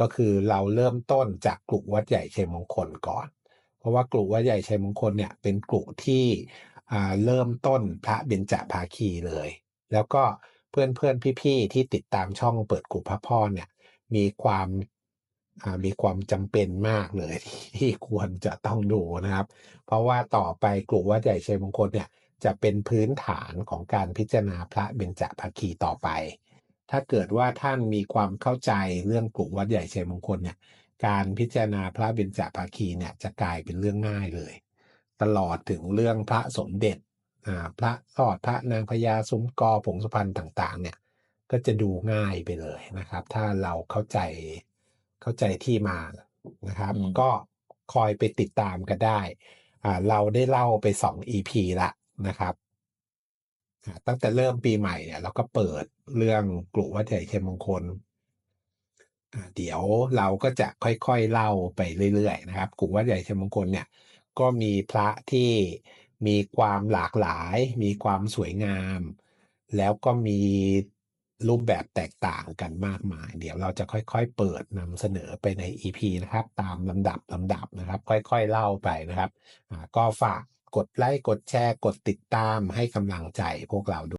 ก็คือเราเริ่มต้นจากกลุ่มวัดใหญ่ชัยมงคลก่อน เพราะว่ากลุ่มวัดใหญ่ชัยมงคลเนี่ยเป็นกลุ่มที่เริ่มต้นพระเบญจภาคีเลย แล้วก็เพื่อนเพื่อนพี่ๆที่ติดตามช่องเปิดกลุ่พระพ่อเนี่ยมีความมีความจำเป็นมากเลยที่ควรจะต้องดูนะครับ เพราะว่าต่อไปกลุ่มวัดใหญ่ชัยมงคลเนี่ยจะเป็นพื้นฐานของการพิจารณาพระเบญจภาคีต่อไป ถ้าเกิดว่าท่านมีความเข้าใจเรื่องกลุ่มวัดใหญ่ชัยมงคลเนี่ยการพิจารณาพระเบญจภาคีเนี่ยจะกลายเป็นเรื่องง่ายเลย ตลอดถึงเรื่องพระสมเด็จอ่าพระสอดพระนางพญาซุ้มกอผงสุพรรณต่างๆ เนี่ยก็จะดูง่ายไปเลยนะครับ ถ้าเราเข้าใจเข้าใจที่มานะครับอืมก็คอยไปติดตามกันได้อ่าเราได้เล่าไปสอง EP ละนะครับอ่า ตั้งแต่เริ่มปีใหม่เนี่ยเราก็เปิดเรื่องกลุ่มวัดใหญ่ชัยมงคลเดี๋ยวเราก็จะค่อยๆเล่าไปเรื่อยๆนะครับกลุ่มวัดใหญ่เชมงคลเนี่ยก็มีพระที่มีความหลากหลาย มีความสวยงาม แล้วก็มีรูปแบบแตกต่างกันมากมาย เดี๋ยวเราจะค่อยๆ เปิดนำเสนอไปใน EP นะครับ ตามลำดับลำดับนะครับ ค่อยๆ เล่าไปนะครับก็ฝาก กดไลค์กดแชร์ กดติดตามให้กำลังใจพวกเราด้วย